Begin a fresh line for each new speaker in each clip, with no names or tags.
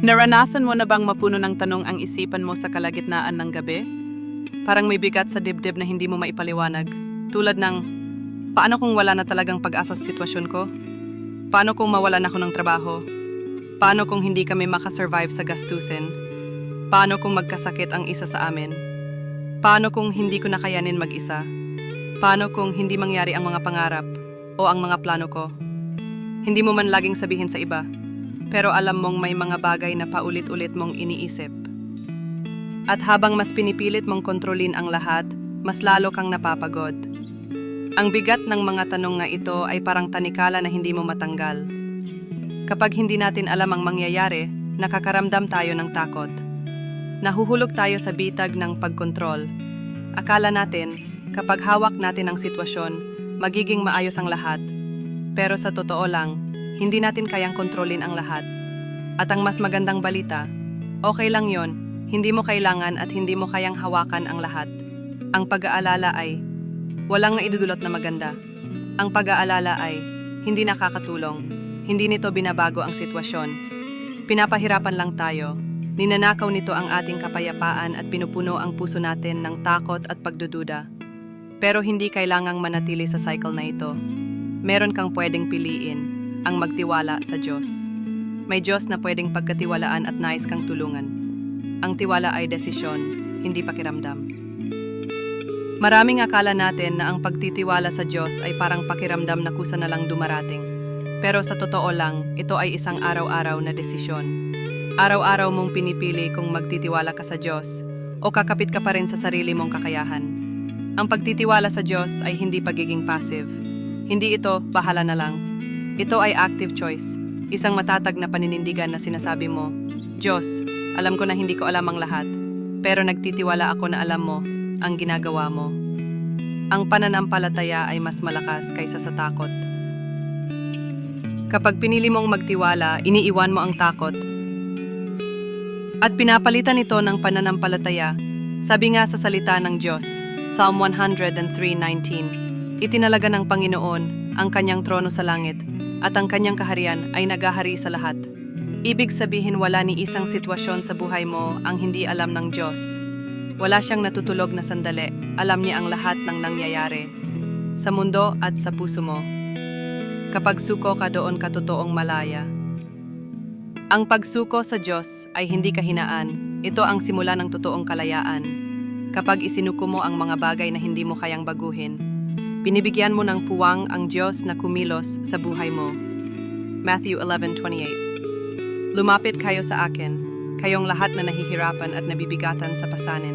Naranasan mo na bang mapuno ng tanong ang isipan mo sa kalagitnaan ng gabi? Parang may bigat sa dibdib na hindi mo maipaliwanag. Tulad ng, paano kung wala na talagang pag-asa sa sitwasyon ko? Paano kung mawalan ako ng trabaho? Paano kung hindi kami makasurvive sa gastusin? Paano kung magkasakit ang isa sa amin? Paano kung hindi ko nakayanin mag-isa? Paano kung hindi mangyari ang mga pangarap o ang mga plano ko? Hindi mo man laging sabihin sa iba, pero alam mong may mga bagay na paulit-ulit mong iniisip. At habang mas pinipilit mong kontrolin ang lahat, mas lalo kang napapagod. Ang bigat ng mga tanong nga ito ay parang tanikala na hindi mo matanggal. Kapag hindi natin alam ang mangyayari, nakakaramdam tayo ng takot. Nahuhulog tayo sa bitag ng pagkontrol. Akala natin, kapag hawak natin ang sitwasyon, magiging maayos ang lahat. Pero sa totoo lang, hindi natin kayang kontrolin ang lahat. At ang mas magandang balita, okay lang yon, hindi mo kailangan at hindi mo kayang hawakan ang lahat. Ang pag-aalala ay, walang naidudulot na maganda. Ang pag-aalala ay, hindi nakakatulong, hindi nito binabago ang sitwasyon. Pinapahirapan lang tayo, ninanakaw nito ang ating kapayapaan at pinupuno ang puso natin ng takot at pagdududa. Pero hindi kailangang manatili sa cycle na ito. Meron kang pwedeng piliin, ang magtiwala sa Diyos. May Diyos na pwedeng pagkatiwalaan at nais kang tulungan. Ang tiwala ay desisyon, hindi pakiramdam. Maraming akala natin na ang pagtitiwala sa Diyos ay parang pakiramdam na kusa na lang dumarating. Pero sa totoo lang, ito ay isang araw-araw na desisyon. Araw-araw mong pinipili kung magtitiwala ka sa Diyos o kakapit ka pa rin sa sarili mong kakayahan. Ang pagtitiwala sa Diyos ay hindi pagiging passive. Hindi ito, bahala na lang. Ito ay active choice, isang matatag na paninindigan na sinasabi mo, Diyos, alam ko na hindi ko alam ang lahat, pero nagtitiwala ako na alam mo ang ginagawa mo. Ang pananampalataya ay mas malakas kaysa sa takot. Kapag pinili mong magtiwala, iniiwan mo ang takot. At pinapalitan ito ng pananampalataya. Sabi nga sa salita ng Diyos, Psalm 103.19, Itinalaga ng Panginoon ang kanyang trono sa langit at ang kanyang kaharian ay nagahari sa lahat. Ibig sabihin wala ni isang sitwasyon sa buhay mo ang hindi alam ng Diyos. Wala siyang natutulog na sandali, alam niya ang lahat ng nangyayari. Sa mundo at sa puso mo. Kapag suko ka doon ka totoong malaya. Ang pagsuko sa Diyos ay hindi kahinaan. Ito ang simula ng totoong kalayaan. Kapag isinuko mo ang mga bagay na hindi mo kayang baguhin, binibigyan mo ng puwang ang Diyos na kumilos sa buhay mo. Matthew 11.28 Lumapit kayo sa akin, kayong lahat na nahihirapan at nabibigatan sa pasanin,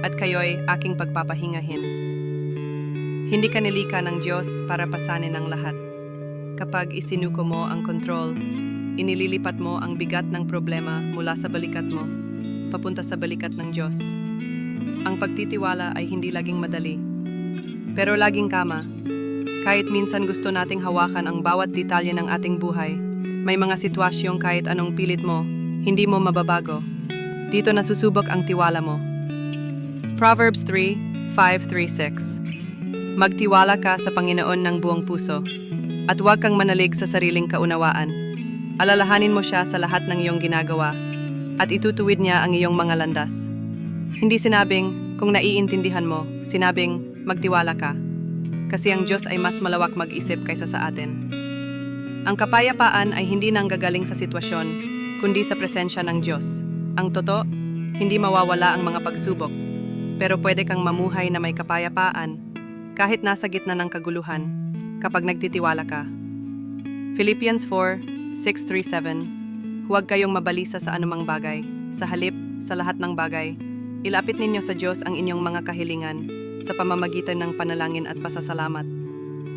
at kayo'y aking pagpapahingahin. Hindi ka nilika ng Diyos para pasanin ang lahat. Kapag isinuko mo ang kontrol, inililipat mo ang bigat ng problema mula sa balikat mo, papunta sa balikat ng Diyos. Ang pagtitiwala ay hindi laging madali, pero laging kama. Kahit minsan gusto nating hawakan ang bawat detalye ng ating buhay, may mga sitwasyong kahit anong pilit mo, hindi mo mababago. Dito nasusubok ang tiwala mo. Proverbs 3, 5-3-6 Magtiwala ka sa Panginoon ng buong puso, at huwag kang manalig sa sariling kaunawaan. Alalahanin mo siya sa lahat ng iyong ginagawa, at itutuwid niya ang iyong mga landas. Hindi sinabing, kung naiintindihan mo, sinabing, magtiwala ka. Kasi ang Diyos ay mas malawak mag-isip kaysa sa atin. Ang kapayapaan ay hindi nanggagaling sa sitwasyon, kundi sa presensya ng Diyos. Ang totoo, hindi mawawala ang mga pagsubok, pero pwede kang mamuhay na may kapayapaan kahit nasa gitna ng kaguluhan kapag nagtitiwala ka. Philippians 4, 6-7 Huwag kayong mabalisa sa anumang bagay, sa halip, sa lahat ng bagay. Ilapit ninyo sa Diyos ang inyong mga kahilingan sa pamamagitan ng panalangin at pasasalamat.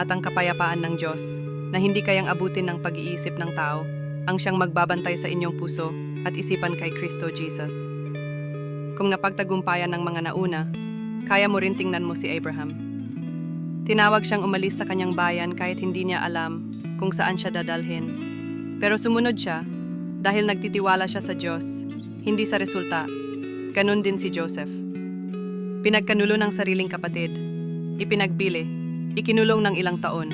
At ang kapayapaan ng Diyos, na hindi kayang abutin ng pag-iisip ng tao, ang siyang magbabantay sa inyong puso at isipan kay Kristo Jesus. Kung napagtagumpayan ng mga nauna, kaya mo rin tingnan mo si Abraham. Tinawag siyang umalis sa kanyang bayan kahit hindi niya alam kung saan siya dadalhin. Pero sumunod siya dahil nagtitiwala siya sa Diyos, hindi sa resulta. Ganun din si Joseph. Pinagkanulo ng sariling kapatid, ipinagbili, ikinulong ng ilang taon,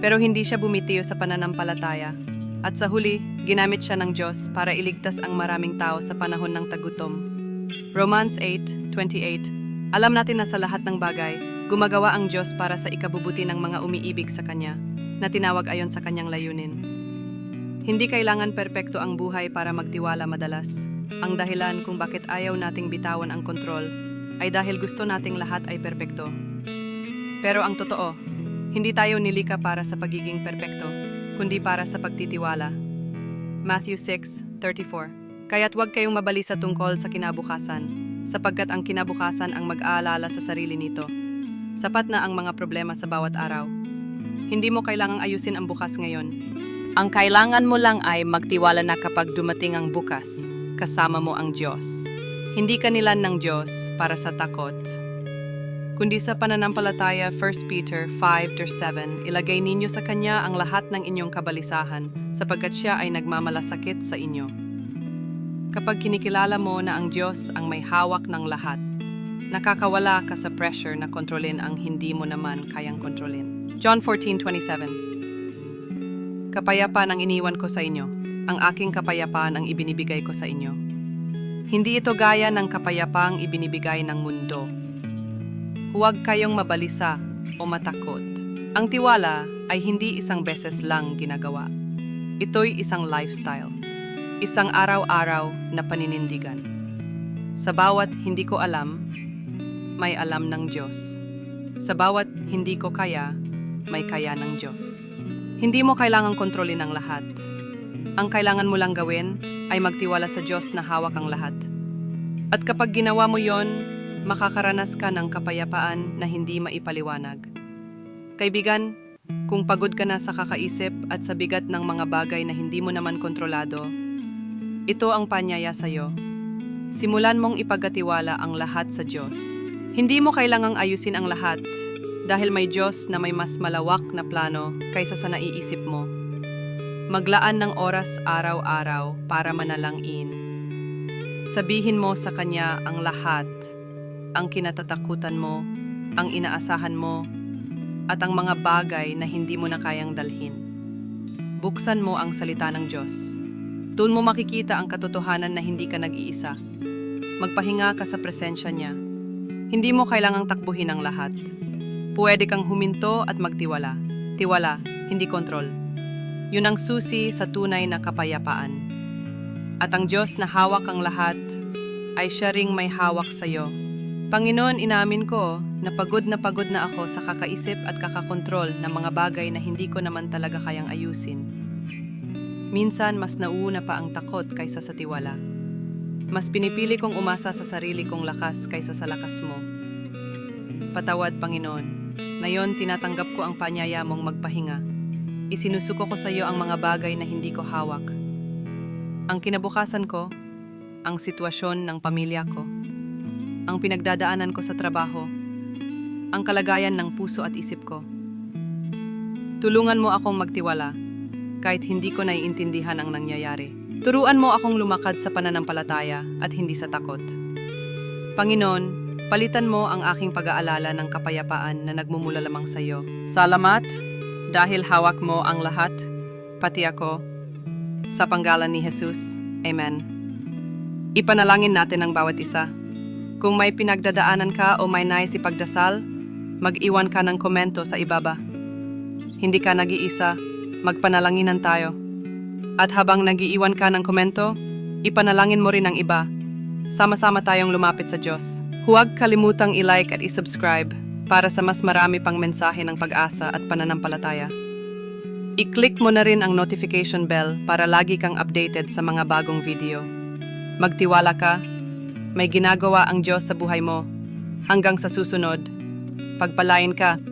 pero hindi siya bumitiyo sa pananampalataya. At sa huli, Ginamit siya ng Diyos para iligtas ang maraming tao sa panahon ng tagutom. Romans 8:28 Alam natin na sa lahat ng bagay, gumagawa ang Diyos para sa ikabubuti ng mga umiibig sa Kanya, na tinawag ayon sa Kanyang layunin. Hindi kailangan perpekto ang buhay para magtiwala madalas. Ang dahilan kung bakit ayaw nating bitawan ang kontrol ay dahil gusto nating lahat ay perpekto. Pero ang totoo, hindi tayo nilika para sa pagiging perpekto, kundi para sa pagtitiwala. Matthew 6:34. Kaya't huwag kayong mabalisa tungkol sa kinabukasan, sapagkat ang kinabukasan ang mag-aalala sa sarili nito. Sapat na ang mga problema sa bawat araw. Hindi mo kailangang ayusin ang bukas ngayon. Ang kailangan mo lang ay magtiwala na kapag dumating ang bukas, kasama mo ang Diyos. Hindi kanilan ng Diyos para sa takot, kundi sa pananampalataya 1 Peter 5:7 ilagay ninyo sa kanya ang lahat ng inyong kabalisahan sapagkat siya ay nagmamalasakit sa inyo. Kapag kinikilala mo na ang Diyos ang may hawak ng lahat, nakakawala ka sa pressure na kontrolin ang hindi mo naman kayang kontrolin. John 14:27 Kapayapaan ang iniwan ko sa inyo. Ang aking kapayapaan ang ibinibigay ko sa inyo. Hindi ito gaya ng kapayapaang ibinibigay ng mundo. Huwag kayong mabalisa o matakot. Ang tiwala ay hindi isang beses lang ginagawa. Ito'y isang lifestyle. Isang araw-araw na paninindigan. Sa bawat hindi ko alam, may alam ng Diyos. Sa bawat hindi ko kaya, may kaya ng Diyos. Hindi mo kailangang kontrolin ang lahat. Ang kailangan mo lang gawin ay magtiwala sa Diyos na hawak ang lahat. At kapag ginawa mo yon, makakaranas ka ng kapayapaan na hindi maipaliwanag. Kaibigan, kung pagod ka na sa kakaisip at sa bigat ng mga bagay na hindi mo naman kontrolado, ito ang panyaya sa iyo. Simulan mong ipagkatiwala ang lahat sa Diyos. Hindi mo kailangang ayusin ang lahat dahil may Diyos na may mas malawak na plano kaysa sa naiisip mo. Maglaan ng oras araw-araw para manalangin. Sabihin mo sa Kanya ang lahat, ang kinatatakutan mo, ang inaasahan mo, at ang mga bagay na hindi mo na kayang dalhin. Buksan mo ang salita ng Diyos. Doon mo makikita ang katotohanan na hindi ka nag-iisa. Magpahinga ka sa presensya niya. Hindi mo kailangang takbuhin ang lahat. Pwede kang huminto at magtiwala. Tiwala, hindi kontrol. Yun ang susi sa tunay na kapayapaan. At ang Diyos na hawak ang lahat, ay siya ring may hawak sa iyo. Panginoon, inamin ko na pagod na pagod na ako sa kakaisip at kakakontrol ng mga bagay na hindi ko naman talaga kayang ayusin. Minsan, mas nauuna pa ang takot kaysa sa tiwala. Mas pinipili kong umasa sa sarili kong lakas kaysa sa lakas mo. Patawad, Panginoon. Ngayon, tinatanggap ko ang panyaya mong magpahinga. Isinusuko ko sa iyo ang mga bagay na hindi ko hawak. Ang kinabukasan ko, ang sitwasyon ng pamilya ko, ang pinagdadaanan ko sa trabaho, ang kalagayan ng puso at isip ko. Tulungan mo akong magtiwala kahit hindi ko naiintindihan ang nangyayari. Turuan mo akong lumakad sa pananampalataya at hindi sa takot. Panginoon, palitan mo ang aking pag-aalala ng kapayapaan na nagmumula lamang sa iyo. Salamat dahil hawak mo ang lahat, pati ako. Sa panggalan ni Jesus. Amen. Ipanalangin natin ang bawat isa. Kung may pinagdadaanan ka o may nais ipagdasal, mag-iwan ka ng komento sa ibaba. Hindi ka nag-iisa, magpanalanginan tayo. At habang nag-iiwan ka ng komento, ipanalangin mo rin ang iba. Sama-sama tayong lumapit sa Diyos. Huwag kalimutang i-like at i-subscribe para sa mas marami pang mensahe ng pag-asa at pananampalataya. I-click mo na rin ang notification bell para lagi kang updated sa mga bagong video. Magtiwala ka, may ginagawa ang Diyos sa buhay mo. Hanggang sa susunod, pagpalain ka.